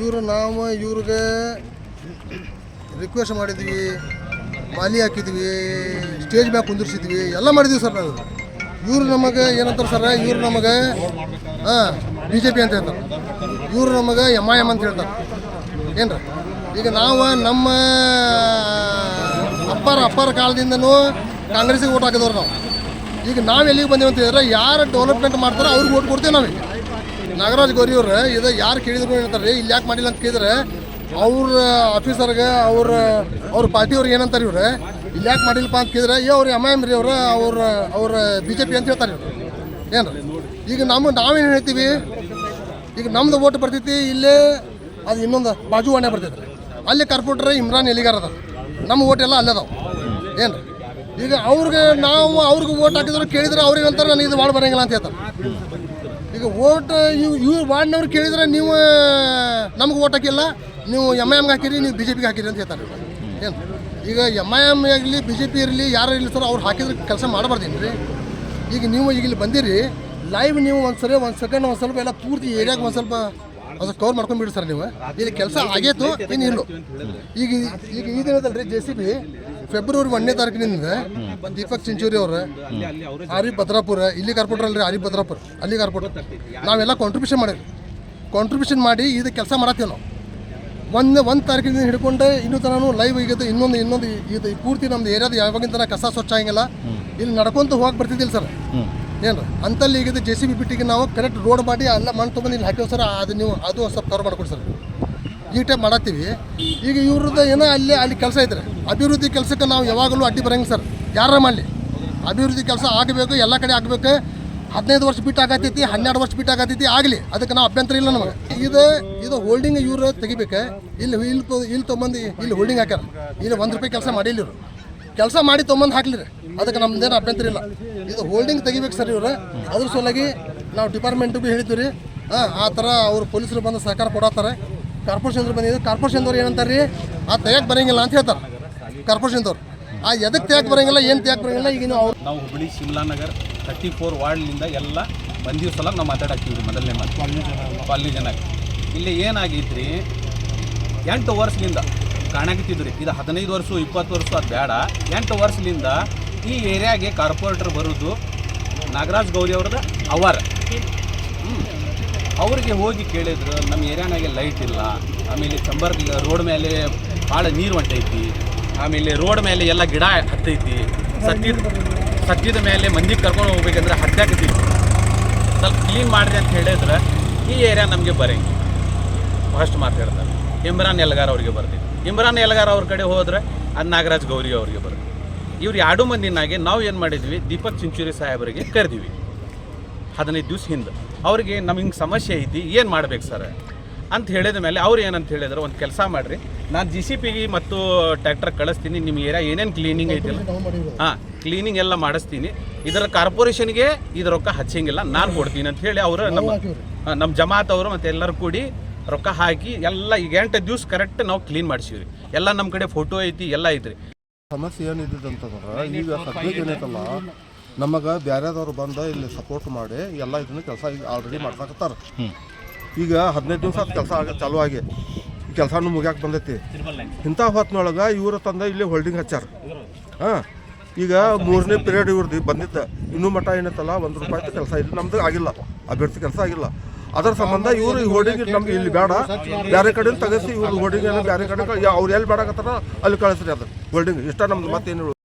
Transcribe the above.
ಇವರು ನಾವು, ಇವ್ರಿಗೆ ರಿಕ್ವೆಸ್ಟ್ ಮಾಡಿದ್ವಿ, ಮಾಲಿ ಹಾಕಿದ್ವಿ ಸ್ಟೇಜ್ ಮ್ಯಾಗ ಕುಂದಿರ್ಸಿದ್ವಿ, ಎಲ್ಲ ಮಾಡಿದ್ವಿ ಸರ್ ನಾವು. ಇವರು ನಮಗೆ ಏನಂತಾರೆ ಸರ್ ಇವ್ರು ನಮಗೆ ಹಾಂ ಬಿ ಜೆ ಪಿ ಅಂತ ಹೇಳ್ತಾರೆ. ಇವರು ನಮಗೆ ಎಂ ಐ ಎಂ ಅಂತ ಹೇಳ್ತಾರೆ. ಏನ್ರ? ಈಗ ನಾವು ನಮ್ಮ ಅಪ್ಪರ ಅಪ್ಪರ ಕಾಲದಿಂದನೂ ಕಾಂಗ್ರೆಸ್ಸಿಗೆ ಓಟ್ ಹಾಕಿದವ್ರು ನಾವು. ಈಗ ನಾವು ಎಲ್ಲಿಗೆ ಬಂದೇವಂತ ಹೇಳಿದ್ರೆ, ಯಾರು ಡೆವಲಪ್ಮೆಂಟ್ ಮಾಡ್ತಾರೋ ಅವ್ರಿಗೆ ಓಟ್ ಕೊಡ್ತೇವೆ ನಾವೀಗ ನಾಗರಾಜ್ ಗೌರಿ ಅವ್ರು, ಇದು ಯಾರು ಕೇಳಿದ್ರು ಹೇಳ್ತಾರೆ ಇಲ್ಲಿ ಯಾಕೆ ಮಾಡಿಲ್ಲ? ಅಂತ ಕೇಳಿದ್ರೆ, ಅವ್ರ ಆಫೀಸರ್ಗೆ ಅವ್ರ ಅವ್ರ ಪಾರ್ಟಿಯವ್ರಿಗೆ ಏನಂತಾರೆ ಇವ್ರು, ಇಲ್ಲಿ ಯಾಕೆ ಮಾಡಿಲ್ಲಪ್ಪ? ಅಂತ ಕೇಳಿದ್ರೆ, ಏ, ಅವ್ರು, ಎಂ ಎಂ ರೀ ಅವ್ರ ಅವ್ರ ಅವ್ರ ಬಿ ಜೆ ಪಿ ಅಂತ ಹೇಳ್ತಾರೆ ಇವ್ರು. ಏನು ಈಗ ನಮ್ಮ ನಾವೇನು ಹೇಳ್ತೀವಿ? ಈಗ ನಮ್ದು ಓಟ್ ಬರ್ತೈತಿ, ಇಲ್ಲೇ ಅದು ಇನ್ನೊಂದು ಬಾಜು ಬಾಜುವಾಣೆ ಬರ್ತೈತೆ ಅಲ್ಲಿ ಕಾರ್ಪೊರೇಟರ್ ಇಮ್ರಾನ್ ಎಲ್ಲಿಗಾರ ಅದ ನಮ್ಮ ಓಟ್ ಎಲ್ಲ ಅದಾವ. ಏನು ಈಗ ಅವ್ರಿಗೆ ನಾವು ಅವ್ರಿಗೆ ಓಟ್ ಹಾಕಿದ್ರು ಕೇಳಿದ್ರೆ ಅವ್ರಿಗೆ ಅಂತಾರೆ ನನಗೆ ಇದು ಮಾಡಿ ಬರಂಗಿಲ್ಲ ಅಂತ ಹೇಳ್ತಾರೆ. ಈಗ ಓಟ್, ಇವ್ ಇವ್ರು ವಾರ್ಡ್ನವ್ರು ಕೇಳಿದ್ರೆ ನೀವು ನಮ್ಗೆ ಓಟ್ ಹಾಕಿಲ್ಲ. ನೀವು ಎಂ ಐ ಎಮ್ಗೆ ಹಾಕಿರಿ, ನೀವು ಬಿ ಜೆ ಪಿಗೆ ಹಾಕಿರಿ ಅಂತ ಹೇಳ್ತಾರೆ. ಏನು? ಈಗ ಎಂ ಐ ಎಂ ಆಗಲಿ ಬಿ ಜೆ ಪಿ ಇರಲಿ, ಯಾರು ಇರಲಿ ಸರ್, ಅವ್ರು ಹಾಕಿದ್ರೆ ಕೆಲಸ ಮಾಡಬಾರ್ದೇನು ರೀ ಈಗ ನೀವು ಈಗ ಇಲ್ಲಿ ಬಂದಿರಿ ಲೈವ್ ನೀವು ಒಂದು ಸರಿ ಒಂದು ಸೆಕೆಂಡ್ ಒಂದು ಸ್ವಲ್ಪ ಎಲ್ಲ ಪೂರ್ತಿ ಏರಿಯಾಗೆ ಒಂದು ಸ್ವಲ್ಪ ಅದು ಕವರ್ ಮಾಡ್ಕೊಂಡ್ಬಿಡಿ ಸರ್ ನೀವು. ಇಲ್ಲಿ ಕೆಲಸ ಆಗೇತು, ಇನ್ನು ಇಲ್ಲೋ. ಈಗ ಈಗ ಈ ದಿನದಲ್ಲಿ ಜೆ ಸಿ ಬಿ ಫೆಬ್ರವರಿ ಒಂದನೇ ತಾರೀಕಿನಿಂದ ದೀಪಕ್ ಚಿಂಚೂರಿ ಅವ್ರ ಆರಿಫ್ ಭದ್ರಾಪುರ ಇಲ್ಲಿ ಕಾರ್ಪೊರೇಟರ್ ಅಲ್ರಿ ಆರಿಫ್ ಭದ್ರಾಪುರ ಅಲ್ಲಿ ಕಾರ್ಪೊರೇಟರ್. ನಾವೆಲ್ಲ ಕಾಂಟ್ರಿಬ್ಯೂಷನ್ ಮಾಡಿದ್ವಿ. ಕಾಂಟ್ರಿಬ್ಯೂಷನ್ ಮಾಡಿ ಇದು ಕೆಲಸ ಮಾಡತ್ತೇವೆ ನಾವು. ಒಂದು ಒಂದು ತಾರೀಕಿನಿಂದ ಹಿಡ್ಕೊಂಡು ಇನ್ನೂ ತನೂ ಲೈವ್ ಈಗ ಇನ್ನೊಂದು ಇನ್ನೊಂದು ಇದು ಪೂರ್ತಿ ನಮ್ದು ಏರಿಯಾದ ತನಕ ಕಸ ಸ್ವಚ್ಛ ಆಗಿಲ್ಲ ಇಲ್ಲಿ ನಡ್ಕೊಂತ ಹೋಗಿ ಬರ್ತಿದ್ದಿಲ್ಲ ಸರ್. ಏನು ಅಂತಲ್ಲಿ ಈಗ ಜೆ ಸಿ ಬಿ ಬಿಟ್ಟಿಗೆ ನಾವು ಕರೆಕ್ಟ್ ರೋಡ್ ಮಾಡಿ ಎಲ್ಲ ಮಣ್ಣು ತೊಗೊಂಡು ಇಲ್ಲಿ ಹಾಕಿವ್ ಸರ್, ಅದು ನೀವು ಅದು ಸ್ವಲ್ಪ ಕವರ್ ಮಾಡಿಕೊಡಿ ಸರ್. ಈ ಟೈಪ್ ಮಾಡತ್ತೀವಿ. ಈಗ ಇವ್ರದ್ದು ಏನೋ ಅಲ್ಲಿ ಅಲ್ಲಿ ಕೆಲಸ ಇದ್ರೆ ಅಭಿವೃದ್ಧಿ ಕೆಲಸಕ್ಕೆ ನಾವು ಯಾವಾಗಲೂ ಅಡ್ಡಿ ಬರಂಗೆ ಸರ್. ಯಾರ ಮಾಡಲಿ? ಅಭಿವೃದ್ಧಿ ಕೆಲಸ ಆಗಬೇಕು, ಎಲ್ಲ ಕಡೆ ಆಗಬೇಕು. ಹದಿನೈದು ವರ್ಷ ಬಿಟ್ಟು ಆಗತ್ತೈತಿ ಹನ್ನೆರಡು ವರ್ಷ ಬಿಟ್ಟು ಆಗತ್ತೈತಿ ಆಗಲಿ. ಅದಕ್ಕೆ ನಾವು ಅಭ್ಯಂತರ ಇಲ್ಲ ನಮಗೆ. ಇದು ಇದು ಹೋಲ್ಡಿಂಗ್ ಇವರು ತೆಗಿಬೇಕು. ಇಲ್ಲಿ ಇಲ್ಲಿ ಇಲ್ಲಿ ತೊಗೊಂಬಂದು ಇಲ್ಲಿ ಹೋಲ್ಡಿಂಗ್ ಹಾಕ್ಯಾರ. ಇಲ್ಲಿ ಒಂದು ರೂಪಾಯಿ ಕೆಲಸ ಮಾಡಿಲ್ಲ ಇವರು. ಕೆಲಸ ಮಾಡಿ ತೊಗೊಂಬಂದು ಹಾಕ್ಲಿರಿ ಅದಕ್ಕೆ ನಮ್ದೇನು ಅಭ್ಯಂತರ ಇಲ್ಲ. ಇದು ಹೋಲ್ಡಿಂಗ್ ತೆಗಿಬೇಕು ಸರ್ ಇವ್ರು. ಅದ್ರ ಸಲುವಾಗಿ ನಾವು ಡಿಪಾರ್ಟ್ಮೆಂಟ್ ಭೀ ಹೇಳಿದ್ವಿ ರೀ. ಹಾಂ, ಆ ಥರ ಅವ್ರು ಪೊಲೀಸರು ಬಂದು ಸಹಕಾರ ಕೊಡತ್ತಾರೆ. ಕಾರ್ಪೊರೇಷನ್ದವ್ರು ಬಂದಿದ್ದು. ಕಾರ್ಪೊರೇಷನ್ದವ್ರು ಏನಂತಾರೆ ರೀ, ಆ ತೆಗಿಯಕ್ಕೆ ಬರಂಗಿಲ್ಲ ಅಂತ ಹೇಳ್ತಾರೆ. ಕಾರ್ಪೊರೇಷನ್ದವ್ರು ಆ ಎದಕ್ಕೆ ತೆಗಿಯಕ್ಕೆ ಬರೋಂಗಿಲ್ಲ, ಏನು ತೆಗಿಯಕ್ಕೆ ಬರೋಂಗಿಲ್ಲ, ಈಗ ನೀವು ನಾವು ಹುಬ್ಬಳ್ಳಿ ಶಿಮ್ಲಾ ನಗರ್ ತರ್ಟಿ ಫೋರ್ ವಾರ್ಡ್ನಿಂದ ಎಲ್ಲ ಬಂದಿವ್ ಸಲ ನಾವು ಮಾತಾಡಾಕ್ತೀವಿ ರೀ ಮೊದಲನೇ ಮಾತು. ಕಾಲನಿ ಜನ. ಇಲ್ಲಿ ಏನಾಗೈತ್ರಿ, ಎಂಟು ವರ್ಷದಿಂದ ಕಾಣಕತ್ತಿದ್ರಿ. ಇದು ಹದಿನೈದು ವರ್ಷ, ಇಪ್ಪತ್ತು ವರ್ಷ ಅದು ಬೇಡ. ಎಂಟು ವರ್ಷದಿಂದ ಈ ಏರಿಯಾಗೆ ಕಾರ್ಪೊರೇಟರ್ ಬರೋದು ನಾಗರಾಜ್ ಗೌರಿ ಅವ್ರದ್ದು ಅವರ್. ಅವ್ರಿಗೆ ಹೋಗಿ ಕೇಳಿದ್ರು, ನಮ್ಮ ಏರಿಯಾನಾಗೆ ಲೈಟ್ ಇಲ್ಲ. ಆಮೇಲೆ ಚಂಬರ್ ರೋಡ್ ಮೇಲೆ ಭಾಳ ನೀರು ಹೊಂಟೈತಿ ಆಮೇಲೆ ರೋಡ್ ಮೇಲೆ ಎಲ್ಲ ಗಿಡ ಹತ್ತೈತಿ. ಸತ್ತಿದ ಸತ್ತಿದ ಮೇಲೆ ಮಂದಿಗೆ ಕರ್ಕೊಂಡು ಹೋಗ್ಬೇಕಂದ್ರೆ ಹತ್ತಾಕತಿ ಸ್ವಲ್ಪ ಕ್ಲೀನ್ ಮಾಡಿದೆ ಅಂತ ಹೇಳಿದ್ರೆ ಈ ಏರಿಯಾ ನಮಗೆ ಬರೀ ಫಸ್ಟ್ ಮಾತಾಡ್ತಾರೆ ಇಮ್ರಾನ್ ಎಲ್ಗಾರ್ ಅವ್ರಿಗೆ ಬರ್ತೈತಿ ಇಮ್ರಾನ್ ಎಲ್ಗಾರ್ ಅವ್ರ ಕಡೆ ಹೋದ್ರೆ ಅದು ನಾಗರಾಜ್ ಗೌರಿ ಅವರಿಗೆ ಬರುತ್ತೆ. ಇವ್ರು ಎರಡು ಮಂದಿನಾಗೆ ನಾವು ಏನು ಮಾಡಿದ್ವಿ? ದೀಪಕ್ ಚಿಂಚೂರಿ ಸಾಹೇಬರಿಗೆ ಕರೆದಿವಿ. ಹದಿನೈದು ದಿವ್ಸ ಹಿಂದೆ. ಅವ್ರಿಗೆ ನಮ್ಗೆ ಹಿಂಗೆ ಸಮಸ್ಯೆ ಐತಿ, ಏನು ಮಾಡ್ಬೇಕು ಸರ್? ಅಂತ ಹೇಳಿದ ಮೇಲೆ ಅವ್ರು ಏನಂತ ಹೇಳಿದ್ರು, ಒಂದು ಕೆಲಸ ಮಾಡಿರಿ. ನಾನು ಜಿ ಸಿ ಪಿಗೆ ಮತ್ತು ಟ್ಯಾಕ್ಟರ್ ಕಳಿಸ್ತೀನಿ ನಿಮ್ಮ ಏರಿಯಾ ಏನೇನು ಕ್ಲೀನಿಂಗ್ ಐತಿಲ್ಲ ಹಾಂ ಕ್ಲೀನಿಂಗ್ ಎಲ್ಲ ಮಾಡಿಸ್ತೀನಿ. ಇದರ ಕಾರ್ಪೊರೇಷನ್ಗೆ ಇದು ರೊಕ್ಕ ಹಚ್ಚಂಗಿಲ್ಲ, ನಾನು ಕೊಡ್ತೀನಿ ಅಂತ ಹೇಳಿ ಅವರು ನಮ್ಮ ನಮ್ಮ ಜಮಾತ್ ಅವರು ಮತ್ತು ಎಲ್ಲರೂ ಕೂಡಿ ರೊಕ್ಕ ಹಾಕಿ ಎಲ್ಲ ಈಗ ಎಂಟು ದಿವ್ಸ ಕರೆಕ್ಟ್ ನಾವು ಕ್ಲೀನ್ ಮಾಡಿಸಿವ್ರಿ ಎಲ್ಲ ನಮ್ಮ ಕಡೆ ಫೋಟೋ ಐತಿ ಎಲ್ಲ ಐತ್ರಿ. ಸಮಸ್ಯೆ ಏನಿದ್ದು ಅಂತಂದ್ರೆ ಈಗ ಸದ್ಯಕ್ಕೆ ಏನೈತಲ್ಲ ನಮಗೆ ಬೇರೆದವ್ರು ಬಂದು ಇಲ್ಲಿ ಸಪೋರ್ಟ್ ಮಾಡಿ ಎಲ್ಲ ಇದನ್ನು ಕೆಲಸ ಈಗ ಆಲ್ರೆಡಿ ಮಾಡ್ಸಕತ್ತಾರೆ. ಈಗ ಹದಿನೈದು ದಿವಸ ಕೆಲಸ ಆಗ ಚಾಲು ಆಗಿ. ಕೆಲಸನೂ ಮುಗ್ಯಾಕೆ ಬಂದೈತಿ. ಇಂಥ ಹೊತ್ತಿನೊಳಗೆ ಇವರು ತಂದ ಇಲ್ಲಿ ಹೋಲ್ಡಿಂಗ್ ಹಚ್ಚಾರ ಹಾಂ. ಈಗ ಮೂರನೇ ಪಿರಿಯಡ್ ಇವ್ರದ್ದು ಬಂದಿದ್ದ. ಇನ್ನೂ ಮಟ್ಟ ಏನೈತಲ್ಲ ಒಂದು ರೂಪಾಯಿ ಕೆಲಸ ಇಲ್ಲ. ನಮ್ದು ಆಗಿಲ್ಲ. ಅಭ್ಯರ್ಥಿ ಕೆಲಸ ಆಗಿಲ್ಲ. ಅದರ ಸಂಬಂಧ ಇವರು ಈ ಹೋರ್ಡಿಂಗ್ ನಮ್ಗೆ ಇಲ್ಲಿ ಬೇಡ. ಬೇರೆ ಕಡೆ ತೆಗೆಸಿ ಇವ್ರ ಹೋರ್ಡಿಂಗ್ ಏನೋ ಬೇರೆ ಕಡೆ ಅವ್ರು ಎಲ್ಲಿ ಬೇಡಕತ್ತಾರ ಅಲ್ಲಿ ಕಳಿಸ್ರಿ ಅದು. ಹೋಲ್ಡಿಂಗ್ ಇಷ್ಟ ನಮ್ದು ಮತ್ತೇನು